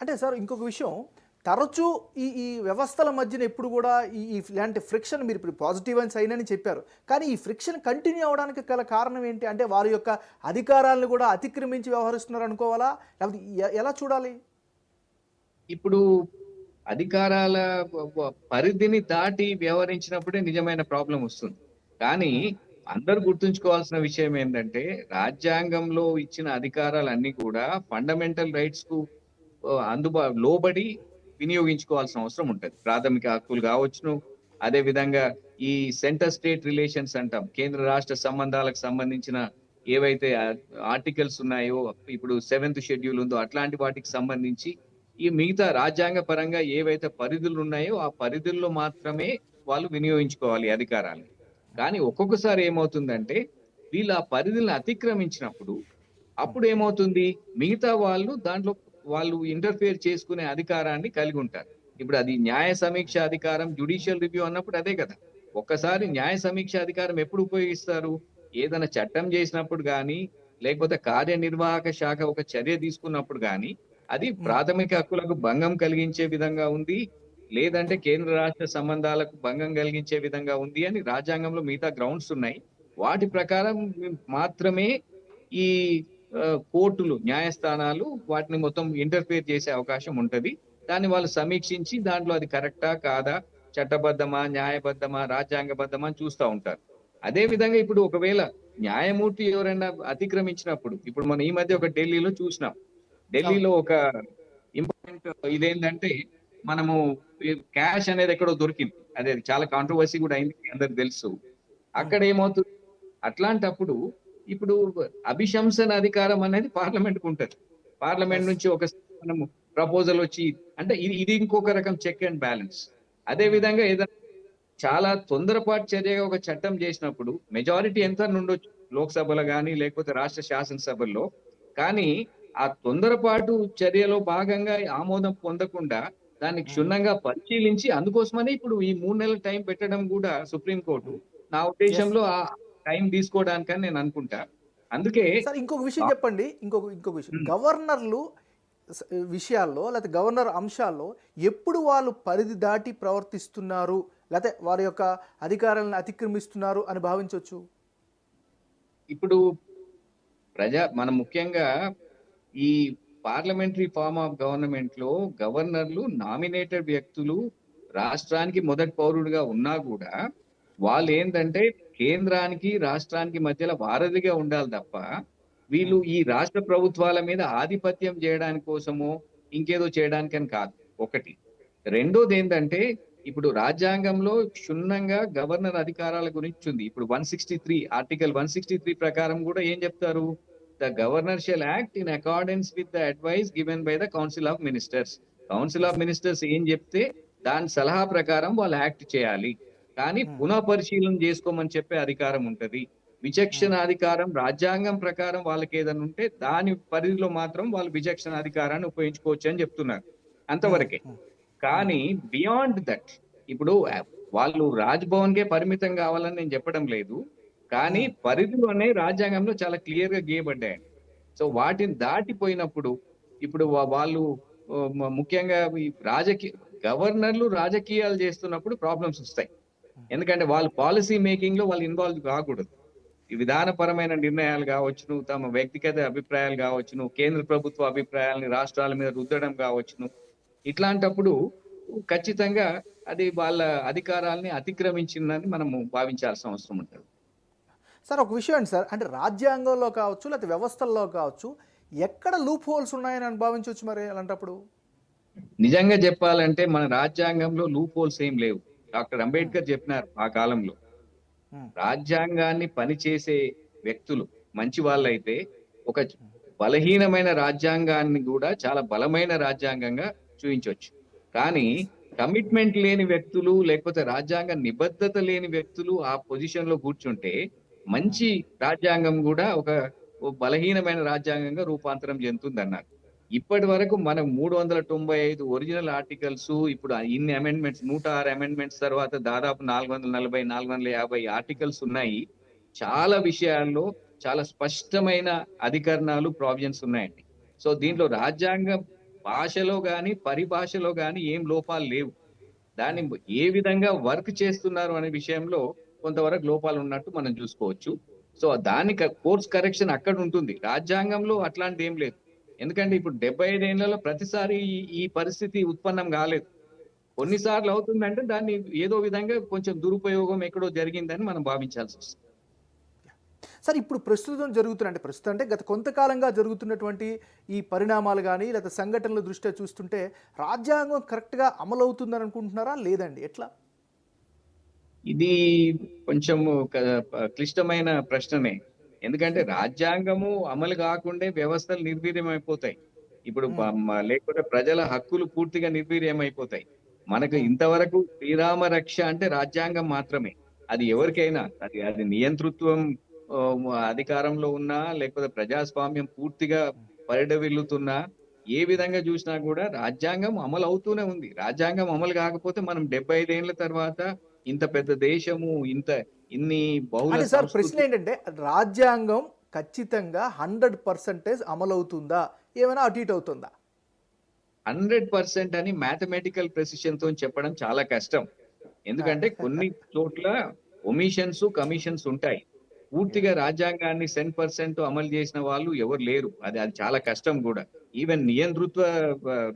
అంటే సార్ ఇంకొక విషయం. తరచూ ఈ ఈ వ్యవస్థల మధ్యన ఎప్పుడు కూడా ఈ ఇలాంటి ఫ్రిక్షన్ మీరు ఇప్పుడు పాజిటివ్ అని సైన్ అని చెప్పారు. కానీ ఈ ఫ్రిక్షన్ కంటిన్యూ అవడానికి గల కారణం ఏంటి? అంటే వారి యొక్క అధికారాలను కూడా అతిక్రమించి వ్యవహరిస్తున్నారు అనుకోవాలా? లేకపోతే ఎలా చూడాలి? ఇప్పుడు అధికారాల పరిధిని దాటి వ్యవహరించినప్పుడే నిజమైన ప్రాబ్లం వస్తుంది. కానీ అందరూ గుర్తుంచుకోవాల్సిన విషయం ఏంటంటే రాజ్యాంగంలో ఇచ్చిన అధికారాలన్నీ కూడా ఫండమెంటల్ రైట్స్కు అందుబా లోబడి వినియోగించుకోవాల్సిన అవసరం ఉంటుంది. ప్రాథమిక హక్కులు కావచ్చును. అదే విధంగా ఈ సెంటర్ స్టేట్ రిలేషన్స్ అంటాం. కేంద్ర రాష్ట్ర సంబంధాలకు సంబంధించిన ఏవైతే ఆర్టికల్స్ ఉన్నాయో ఇప్పుడు సెవెంత్ షెడ్యూల్ ఉందో అట్లాంటి వాటికి సంబంధించి ఈ మిగతా రాజ్యాంగ పరంగా ఏవైతే పరిధులు ఉన్నాయో ఆ పరిధుల్లో మాత్రమే వాళ్ళు వినియోగించుకోవాలి అధికారాలు అధికారాన్ని. కానీ ఒక్కొక్కసారి ఏమవుతుందంటే వీళ్ళు ఆ పరిధులను అతిక్రమించినప్పుడు అప్పుడు ఏమవుతుంది? మిగతా వాళ్ళు దాంట్లో వాళ్ళు ఇంటర్ఫియర్ చేసుకునే అధికారాన్ని కలిగి ఉంటారు. ఇప్పుడు అది న్యాయ సమీక్ష అధికారం జుడిషియల్ రివ్యూ అన్నప్పుడు అదే కదా. ఒక్కసారి న్యాయ సమీక్ష అధికారం ఎప్పుడు ఉపయోగిస్తారు? ఏదైనా చట్టం చేసినప్పుడు కానీ లేకపోతే కార్యనిర్వాహక శాఖ ఒక చర్య తీసుకున్నప్పుడు కానీ అది ప్రాథమిక హక్కులకు భంగం కలిగించే విధంగా ఉంది లేదంటే కేంద్ర రాష్ట్ర సంబంధాలకు భంగం కలిగించే విధంగా ఉంది అని రాజ్యాంగంలో మిగతా గ్రౌండ్స్ ఉన్నాయి. వాటి ప్రకారం మాత్రమే ఈ కోర్టులు న్యాయస్థానాలు వాటిని మొత్తం ఇంటర్ఫేర్ చేసే అవకాశం ఉంటది. దాన్ని వాళ్ళు సమీక్షించి దాంట్లో అది కరెక్టా కాదా చట్టబద్ధమా న్యాయబద్ధమా రాజ్యాంగబద్ధమా అని చూస్తూ ఉంటారు. అదే విధంగా ఇప్పుడు ఒకవేళ న్యాయమూర్తి ఎవరైనా అతిక్రమించినప్పుడు ఇప్పుడు మనం ఈ మధ్య ఒక ఢిల్లీలో చూసినాం. ఢిల్లీలో ఒక ఇంపార్టెంట్ ఇదేంటంటే మనము క్యాష్ అనేది ఎక్కడో దొరికింది. అదే చాలా కాంట్రవర్సీ కూడా అయింది అందరికి తెలుసు. అక్కడ ఏమవుతుంది? అట్లాంటప్పుడు ఇప్పుడు అభిశంసన అధికారం అనేది పార్లమెంట్కు ఉంటది. పార్లమెంట్ నుంచి ఒక మనము ప్రపోజల్ వచ్చి అంటే ఇది ఇది ఇంకొక రకం చెక్ అండ్ బ్యాలెన్స్ అదే విధంగా ఏదైనా చాలా తొందరపాటు చర్యగా ఒక చట్టం చేసినప్పుడు మెజారిటీ ఎంత ఉండొచ్చు. లోక్సభలో కానీ లేకపోతే రాష్ట్ర శాసనసభల్లో. కానీ ఆ తొందరపాటు చర్యలో భాగంగా ఆమోదం పొందకుండా దాన్ని క్షుణ్ణంగా పరిశీలించి అందుకోసమనే ఇప్పుడు ఈ మూడు నెలల టైం పెట్టడం కూడా సుప్రీంకోర్టు నా ఉద్దేశంలో ఆ టైం తీసుకోవడానికని నేను అనుకుంటా. అందుకే సార్ ఇంకొక విషయం చెప్పండి. ఇంకొక ఇంకొక విషయం. గవర్నర్లు విషయాల్లో లేకపోతే గవర్నర్ అంశాల్లో ఎప్పుడు వాళ్ళు పరిధి దాటి ప్రవర్తిస్తున్నారు? లేకపోతే వారి యొక్క అధికారాలను అతిక్రమిస్తున్నారు అని భావించవచ్చు ఇప్పుడు ప్రజా మనం ముఖ్యంగా ఈ పార్లమెంటరీ ఫార్మ్ ఆఫ్ గవర్నమెంట్లో గవర్నర్లు నామినేటెడ్ వ్యక్తులు రాష్ట్రానికి మొదటి పౌరుడిగా ఉన్నా కూడా వాళ్ళు ఏంటంటే కేంద్రానికి రాష్ట్రానికి మధ్యలో వారధిగా ఉండాలి తప్ప వీళ్ళు ఈ రాష్ట్ర ప్రభుత్వాల మీద ఆధిపత్యం చేయడానికి కోసమో ఇంకేదో చేయడానికని కాదు. ఒకటి. రెండోది ఏంటంటే ఇప్పుడు రాజ్యాంగంలో క్షుణ్ణంగా గవర్నర్ అధికారాల గురించి ఉంది. ఇప్పుడు one sixty three article one sixty three ప్రకారం కూడా ఏం చెప్తారు? The governor shall act in accordance with the advice given by the council of ministers. Council of ministers ఏం చెప్తే దాని సలహా ప్రకారం వాళ్ళు యాక్ట్ చేయాలి. కానీ పునః పరిశీలన చేసుకోమని చెప్పే అధికారం ఉంటది. విచక్షణ అధికారం రాజ్యాంగం ప్రకారం వాళ్ళకి ఏదైనా ఉంటే దాని పరిధిలో మాత్రం వాళ్ళు విచక్షణ అధికారాన్ని ఉపయోగించుకోవచ్చు అని చెప్తున్నారు అంతవరకే. కానీ బియాండ్ దట్ ఇప్పుడు వాళ్ళు రాజ్ భవన్ కే పరిమితం కావాలని నేను చెప్పడం లేదు కానీ పరిధిలోనే రాజ్యాంగంలో చాలా క్లియర్గా గీయబడ్డాయి సో వాటిని దాటిపోయినప్పుడు ఇప్పుడు వాళ్ళు ముఖ్యంగా రాజకీయ గవర్నర్లు రాజకీయాలు చేస్తున్నప్పుడు ప్రాబ్లమ్స్ వస్తాయి. ఎందుకంటే వాళ్ళు పాలసీ మేకింగ్లో వాళ్ళు ఇన్వాల్వ్ కాకూడదు. ఈ విధానపరమైన నిర్ణయాలు కావచ్చును తమ వ్యక్తిగత అభిప్రాయాలు కావచ్చును కేంద్ర ప్రభుత్వ అభిప్రాయాలని రాష్ట్రాల మీద రుద్దడం కావచ్చును. ఇట్లాంటప్పుడు ఖచ్చితంగా అది వాళ్ళ అధికారాలని అతిక్రమించిందని మనము భావించాల్సిన అవసరం ఉంటుంది. సార్ ఒక విషయం అండి సార్. అంటే రాజ్యాంగంలో కావచ్చు లేకపోతే వ్యవస్థల్లో కావచ్చు ఎక్కడ లూప్ హోల్స్ ఉన్నాయని అని భావించవచ్చు మరి అలాంటప్పుడు? నిజంగా చెప్పాలంటే మన రాజ్యాంగంలో లూప్ హోల్స్ ఏం లేవు. డాక్టర్ అంబేద్కర్ చెప్పినారు ఆ కాలంలో. రాజ్యాంగాన్ని పనిచేసే వ్యక్తులు మంచి వాళ్ళైతే ఒక బలహీనమైన రాజ్యాంగాన్ని కూడా చాలా బలమైన రాజ్యాంగంగా చూపించవచ్చు కానీ కమిట్మెంట్ లేని వ్యక్తులు లేకపోతే రాజ్యాంగ నిబద్ధత లేని వ్యక్తులు ఆ పొజిషన్లో కూర్చుంటే మంచి రాజ్యాంగం కూడా ఒక బలహీనమైన రాజ్యాంగంగా రూపాంతరం చెందుతుంది అన్నారు ఇప్పటి వరకు మనం మూడు వందల తొంభై ఐదు ఒరిజినల్ ఆర్టికల్స్ ఇప్పుడు ఇన్ని అమెండ్మెంట్స్ నూట ఆరు అమెండ్మెంట్స్ తర్వాత దాదాపు నాలుగు వందల నలభై నాలుగు వందల యాభై ఆర్టికల్స్ ఉన్నాయి. చాలా విషయాల్లో చాలా స్పష్టమైన అధికరణాలు ప్రావిజన్స్ ఉన్నాయండి. సో దీంట్లో రాజ్యాంగ భాషలో కానీ పరిభాషలో కానీ ఏం లోపాలు లేవు. దాన్ని ఏ విధంగా వర్క్ చేస్తున్నారు అనే విషయంలో కొంతవరకు లోపాలు ఉన్నట్టు మనం చూసుకోవచ్చు. సో దాని కోర్స్ కరెక్షన్ అక్కడ ఉంటుంది. రాజ్యాంగంలో అట్లాంటి ఏం లేదు. ఎందుకంటే ఇప్పుడు డెబ్బై ఐదేళ్ళలో ప్రతిసారి ఈ- పరిస్థితి ఉత్పన్నం కాలేదు. కొన్నిసార్లు అవుతుందంటే దాన్ని ఏదో విధంగా కొంచెం దురుపయోగం ఎక్కడో జరిగిందని మనం భావించాల్సి వస్తుంది. సార్ ఇప్పుడు ప్రస్తుతం జరుగుతున్న అంటే ప్రస్తుతం అంటే గత కొంతకాలంగా జరుగుతున్నటువంటి ఈ పరిణామాలు కానీ లేదా సంఘటనల దృష్ట్యా చూస్తుంటే రాజ్యాంగం కరెక్ట్గా అమలు అవుతుందని అనుకుంటున్నారా? లేదండి. ఎట్లా? ఇది కొంచెం క్లిష్టమైన ప్రశ్ననే. ఎందుకంటే రాజ్యాంగము అమలు కాకుండే వ్యవస్థలు నిర్వీర్యమైపోతాయి. ఇప్పుడు లేకపోతే ప్రజల హక్కులు పూర్తిగా నిర్వీర్యమైపోతాయి. మనకు ఇంతవరకు శ్రీరామ రక్ష అంటే రాజ్యాంగం మాత్రమే. అది ఎవరికైనా అది అది నియంతృత్వం అధికారంలో ఉన్నా లేకపోతే ప్రజాస్వామ్యం పూర్తిగా పరిడవిల్లుతున్నా ఏ విధంగా చూసినా కూడా రాజ్యాంగం అమలు అవుతూనే ఉంది. రాజ్యాంగం అమలు కాకపోతే మనం డెబ్బై ఐదేళ్ళ తర్వాత ఇంత పెద్ద దేశము ఇంత ఇన్ని బహుళ సార్ ప్రశ్న ఏంటంటే రాజ్యాంగం ఖచ్చితంగా హండ్రెడ్ పర్సెంటేజ్ అమలు అవుతుందా ఏమైనా అటు ఇటు అవుతుందా? హండ్రెడ్ పర్సెంట్ అని మ్యాథమెటికల్ ప్రెసిషన్తో చెప్పడం చాలా కష్టం. ఎందుకంటే కొన్ని చోట్ల ఒమిషన్స్ కమిషన్స్ ఉంటాయి. పూర్తిగా రాజ్యాంగాన్ని సెన్ పర్సెంట్ అమలు చేసిన వాళ్ళు ఎవరు లేరు. అది అది చాలా కష్టం కూడా. ఈవెన్ నియంతృత్వ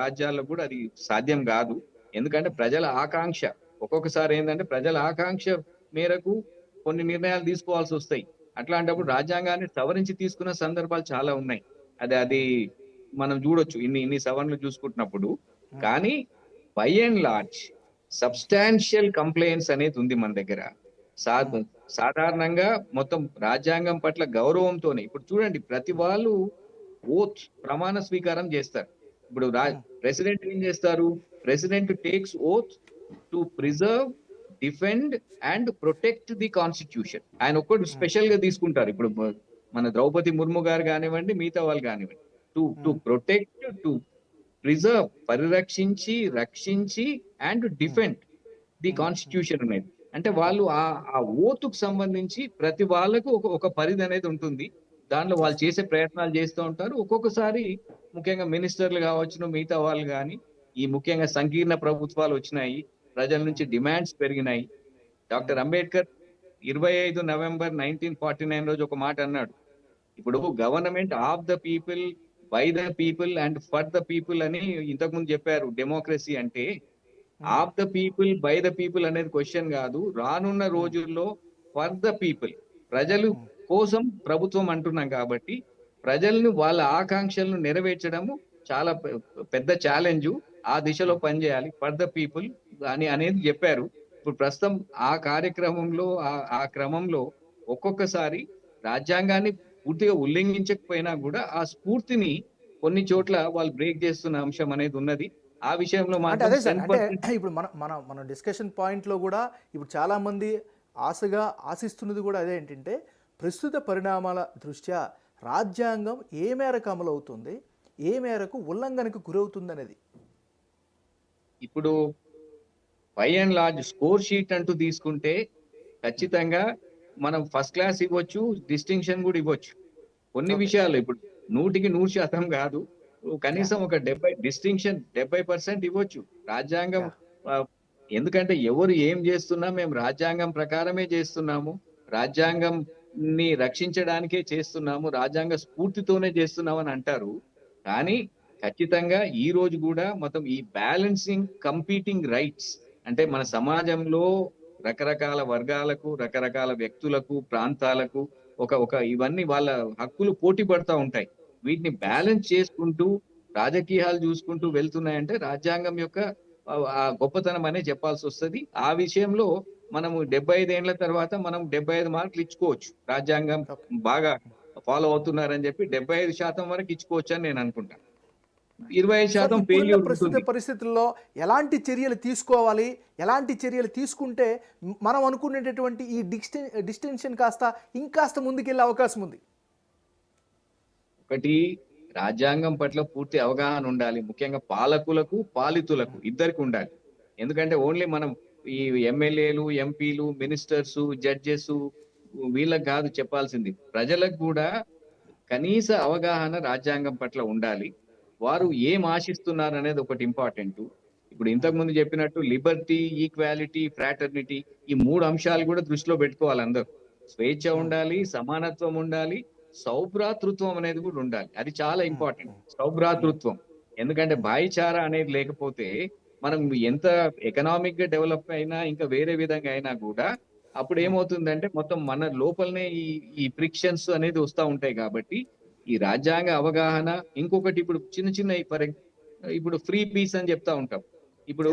రాజ్యాల్లో కూడా అది సాధ్యం కాదు. ఎందుకంటే ప్రజల ఆకాంక్ష. ఒక్కొక్కసారి ఏంటంటే ప్రజల ఆకాంక్ష మేరకు కొన్ని నిర్ణయాలు తీసుకోవాల్సి వస్తాయి. అట్లాంటప్పుడు రాజ్యాంగాన్ని సవరించి తీసుకున్న సందర్భాలు చాలా ఉన్నాయి. అది అది మనం చూడొచ్చు. ఇన్ని ఇన్ని సవరణలు చూసుకుంటున్నప్పుడు. కానీ by and large substantial complaints అనేది ఉంది మన దగ్గర. సా- సాధారణంగా మొత్తం రాజ్యాంగం పట్ల గౌరవంతోనే. ఇప్పుడు చూడండి ప్రతి వాళ్ళు ఓత్ ప్రమాణ స్వీకారం చేస్తారు. ఇప్పుడు ప్రెసిడెంట్ ఏం చేస్తారు? President takes oath to preserve defend and protect the constitution ఆయన ఒక్కటి స్పెషల్గా తీసుకుంటారు. ఇప్పుడు మన ద్రౌపది ముర్ము గారు కానివ్వండి మిగతా వాళ్ళు కానివ్వండి. To to protect to preserve పరిరక్షించి రక్షించి అండ్ డిఫెండ్ ది కాన్స్టిట్యూషన్ అనేది. అంటే వాళ్ళు ఆ ఆ ఓతుకు సంబంధించి ప్రతి వాళ్ళకు ఒక ఒక పరిధి అనేది ఉంటుంది. దానిలో వాళ్ళు చేసే ప్రయత్నాలు చేస్తూ ఉంటారు. ఒక్కొక్కసారి ముఖ్యంగా మినిస్టర్లు కావచ్చును మిగతా వాళ్ళు కానీ ఈ ముఖ్యంగా సంకీర్ణ ప్రభుత్వాలు వచ్చినాయి. ప్రజల నుంచి డిమాండ్స్ పెరిగినాయి. డాక్టర్ అంబేద్కర్ ఇరవై ఐదు నవంబర్ నైన్టీన్ ఫార్టీ నైన్ రోజు ఒక మాట అన్నాడు. ఇప్పుడు government of the people by the people and for the people అని ఇంతకుముందు చెప్పారు డెమోక్రసీ అంటే. Of the people by the people అనేది క్వశ్చన్ కాదు. రానున్న రోజుల్లో ఫర్ ద పీపుల్. ప్రజలు కోసం ప్రభుత్వం అంటున్నాం కాబట్టి ప్రజలను వాళ్ళ ఆకాంక్షలను నెరవేర్చడము చాలా పెద్ద ఛాలెంజ్. ఆ దిశలో పనిచేయాలి. ఫర్ ద పీపుల్ అని అనేది చెప్పారు. ఇప్పుడు ప్రస్తుతం ఆ కార్యక్రమంలో ఆ- ఆ క్రమంలో ఒక్కొక్కసారి రాజ్యాంగాన్ని పూర్తిగా ఉల్లంఘించకపోయినా కూడా ఆ స్ఫూర్తిని కొన్ని చోట్ల వాళ్ళు బ్రేక్ చేస్తున్న అంశం అనేది ఉన్నది. ఆ విషయంలో ఇప్పుడు మన మన మన డిస్కషన్ పాయింట్లో కూడా ఇప్పుడు చాలామంది ఆశగా ఆశిస్తున్నది కూడా అదే ఏంటంటే ప్రస్తుత పరిణామాల దృష్ట్యా రాజ్యాంగం ఏ మేరకు అమలు అవుతుంది ఏ మేరకు ఉల్లంఘనకు గురవుతుంది అనేది ఇప్పుడు by and large score sheet అంటూ తీసుకుంటే ఖచ్చితంగా మనం ఫస్ట్ క్లాస్ ఇవ్వచ్చు డిస్టింక్షన్ కూడా ఇవ్వచ్చు. కొన్ని. విషయాలు ఇప్పుడు నూటికి నూరు శాతం కాదు. కనీసం ఒక డెబ్బై డిస్టింక్షన్ డెబ్బై పర్సెంట్ ఇవ్వచ్చు. రాజ్యాంగం ఎందుకంటే ఎవరు ఏం చేస్తున్నా మేము రాజ్యాంగం ప్రకారమే చేస్తున్నాము. రాజ్యాంగం ని రక్షించడానికే చేస్తున్నాము. రాజ్యాంగ స్ఫూర్తితోనే చేస్తున్నాము అని అంటారు. కానీ ఖచ్చితంగా ఈ రోజు కూడా మొత్తం ఈ బ్యాలెన్సింగ్ కంపీటింగ్ రైట్స్ అంటే మన సమాజంలో రకరకాల వర్గాలకు రకరకాల వ్యక్తులకు ప్రాంతాలకు ఒక ఒక ఇవన్నీ వాళ్ళ హక్కులు పోటీ పడతా ఉంటాయి. వీటిని బ్యాలెన్స్ చేసుకుంటూ రాజకీయాలు చూసుకుంటూ వెళ్తున్నాయంటే రాజ్యాంగం యొక్క ఆ- గొప్పతనం అనే చెప్పాల్సి వస్తది. ఆ విషయంలో మనము డెబ్బై ఐదేళ్ళ తర్వాత మనం డెబ్బై ఐదు మార్కులు ఇచ్చుకోవచ్చు. రాజ్యాంగం బాగా ఫాలో అవుతున్నారని చెప్పి డెబ్బై ఐదు శాతం వరకు ఇచ్చుకోవచ్చు అని నేను అనుకుంటాను ఇరవై శాతం ఫెయిల్యూర్ ప్రస్తుత పరిస్థితుల్లో ఎలాంటి చర్యలు తీసుకోవాలి? ఎలాంటి చర్యలు తీసుకుంటే మనం అనుకునేటటువంటి ఈ డిస్టెన్ డిస్టెన్షన్ కాస్త ఇంకాస్త ముందుకెళ్ళే అవకాశం ఉంది? ఒకటి రాజ్యాంగం పట్ల పూర్తి అవగాహన ఉండాలి. ముఖ్యంగా పాలకులకు పాలితులకు ఇద్దరికి ఉండాలి. ఎందుకంటే ఓన్లీ మనం ఈ ఎమ్మెల్యేలు ఎంపీలు మినిస్టర్స్ జడ్జెస్ వీళ్ళకి కాదు చెప్పాల్సింది. ప్రజలకు కూడా కనీస అవగాహన రాజ్యాంగం పట్ల ఉండాలి. వారు ఏం ఆశిస్తున్నారు అనేది ఒకటి ఇంపార్టెంట్ ఇప్పుడు ఇంతకు ముందు చెప్పినట్టు లిబర్టీ ఈక్వాలిటీ ఫ్రాటర్నిటీ ఈ మూడు అంశాలు కూడా దృష్టిలో పెట్టుకోవాలి అందరూ. స్వేచ్ఛ ఉండాలి సమానత్వం ఉండాలి సౌభ్రాతృత్వం అనేది కూడా ఉండాలి. అది చాలా ఇంపార్టెంట్ సౌభ్రాతృత్వం. ఎందుకంటే భాయిచారా అనేది లేకపోతే మనం ఎంత ఎకనామిక్గా డెవలప్ అయినా ఇంకా వేరే విధంగా అయినా కూడా అప్పుడు ఏమవుతుందంటే మొత్తం మన లోపలనే ఈ ఈ ఫ్రిక్షన్స్ అనేది వస్తూ ఉంటాయి కాబట్టి ఈ రాజ్యాంగ అవగాహన ఇంకొకటి ఇప్పుడు చిన్న చిన్న ఫర్ ఇప్పుడు ఫ్రీ పీస్ అని చెప్తా ఉంటాం. ఇప్పుడు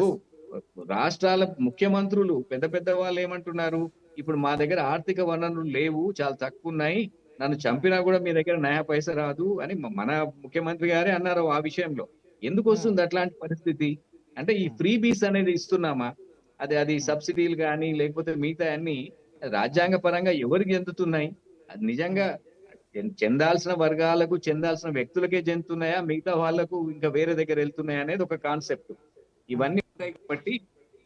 రాష్ట్రాల ముఖ్యమంత్రులు పెద్ద పెద్ద వాళ్ళు ఏమంటున్నారు? ఇప్పుడు మా దగ్గర ఆర్థిక వనరులు లేవు చాలా తక్కువ ఉన్నాయి నన్ను చంపినా కూడా మీ దగ్గర నయా పైస రాదు అని మన ముఖ్యమంత్రి గారే అన్నారు ఆ విషయంలో. ఎందుకు వస్తుంది అట్లాంటి పరిస్థితి? అంటే ఈ ఫ్రీ బీస్ అనేది ఇస్తున్నామా? అది అది సబ్సిడీలు కానీ లేకపోతే మిగతా అన్ని రాజ్యాంగ పరంగా ఎవరికి చెందుతున్నాయి అది నిజంగా చెందాల్సిన వర్గాలకు చెందాల్సిన వ్యక్తులకే చెందుతున్నాయా మిగతా వాళ్ళకు ఇంకా వేరే దగ్గర వెళ్తున్నాయా అనేది ఒక కాన్సెప్ట్. ఇవన్నీ ఉన్నాయి కాబట్టి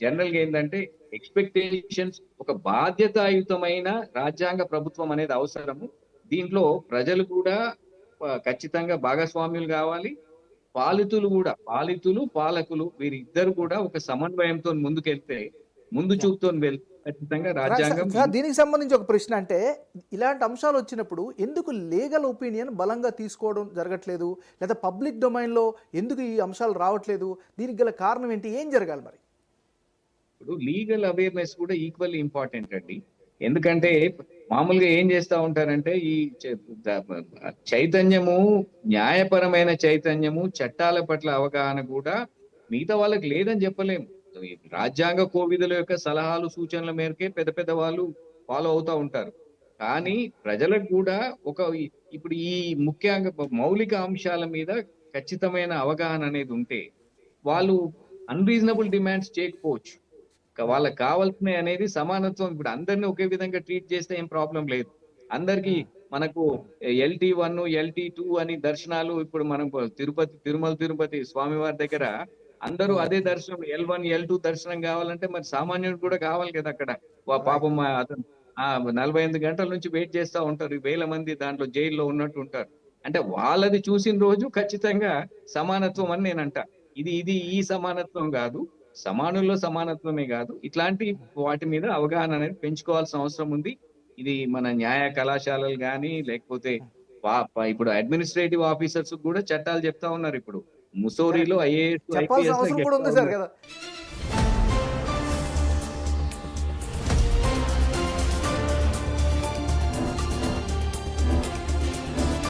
జనరల్గా ఏంటంటే ఎక్స్పెక్టేషన్స్ ఒక బాధ్యతాయుతమైన రాజ్యాంగ ప్రభుత్వం అనేది అవసరము. దీంట్లో ప్రజలు కూడా ఖచ్చితంగా భాగస్వామ్యులు కావాలి. పాలితులు కూడా పాలితులు పాలకులు వీరిద్దరు కూడా ఒక సమన్వయంతో ముందుకెళ్తే ముందు చూపుతో వెళ్తే ఖచ్చితంగా రాజ్యాంగం దీనికి సంబంధించి ఒక ప్రశ్న అంటే ఇలాంటి అంశాలు వచ్చినప్పుడు ఎందుకు లీగల్ ఒపీనియన్ బలంగా తీసుకోవడం జరగట్లేదు? లేదా పబ్లిక్ డొమైన్లో ఎందుకు ఈ అంశాలు రావట్లేదు? దీనికి గల కారణం ఏంటి? ఏం జరగాలి మరి? ఇప్పుడు లీగల్ అవేర్నెస్ కూడా ఈక్వల్లీ ఇంపార్టెంట్ అండి. ఎందుకంటే మామూలుగా ఏం చేస్తా ఉంటారంటే ఈ చైతన్యము న్యాయపరమైన చైతన్యము చట్టాల పట్ల అవగాహన కూడా మిగతా వాళ్ళకి లేదని చెప్పలేము. రాజ్యాంగ కోవిదుల యొక్క సలహాలు సూచనల మేరకే పెద్ద పెద్ద వాళ్ళు ఫాలో అవుతా ఉంటారు. కానీ ప్రజలకు కూడా ఒక ఇప్పుడు ఈ ముఖ్యంగా మౌలిక అంశాల మీద ఖచ్చితమైన అవగాహన అనేది ఉంటే వాళ్ళు అన్రీజనబుల్ డిమాండ్స్ చేయకపోవచ్చు. వాళ్ళకి కావాల్సినవి అనేది సమానత్వం ఇప్పుడు అందరినీ ఒకే విధంగా ట్రీట్ చేస్తే ఏం ప్రాబ్లం లేదు. అందరికి మనకు ఎల్టీ వన్ ఎల్టీ టూ అని దర్శనాలు ఇప్పుడు మనం తిరుపతి తిరుమల తిరుపతి స్వామివారి దగ్గర అందరూ అదే దర్శనం ఎల్ వన్ ఎల్ టూ దర్శనం కావాలంటే మరి సామాన్యుడు కూడా కావాలి కదా అక్కడ. వా పాపం అతను ఆ నలభై ఎనిమిది గంటల నుంచి వెయిట్ చేస్తా ఉంటారు. వేల మంది దాంట్లో జైల్లో ఉన్నట్టు ఉంటారు. అంటే వాళ్ళది చూసిన రోజు ఖచ్చితంగా సమానత్వం అని నేను అంట ఇది ఇది ఈ సమానత్వం కాదు. సమానుల్లో సమానత్వమే కాదు. ఇట్లాంటి వాటి మీద అవగాహన అనేది పెంచుకోవాల్సిన అవసరం ఉంది. ఇది మన న్యాయ కళాశాలలు కానీ లేకపోతే ఇప్పుడు అడ్మినిస్ట్రేటివ్ ఆఫీసర్స్ కూడా చట్టాలు చెప్తా ఉన్నారు ఇప్పుడు. ముసోరిలో ఐఏఎస్ చెప్పాల్సిన అవసరం కూడా ఉంది సార్ కదా.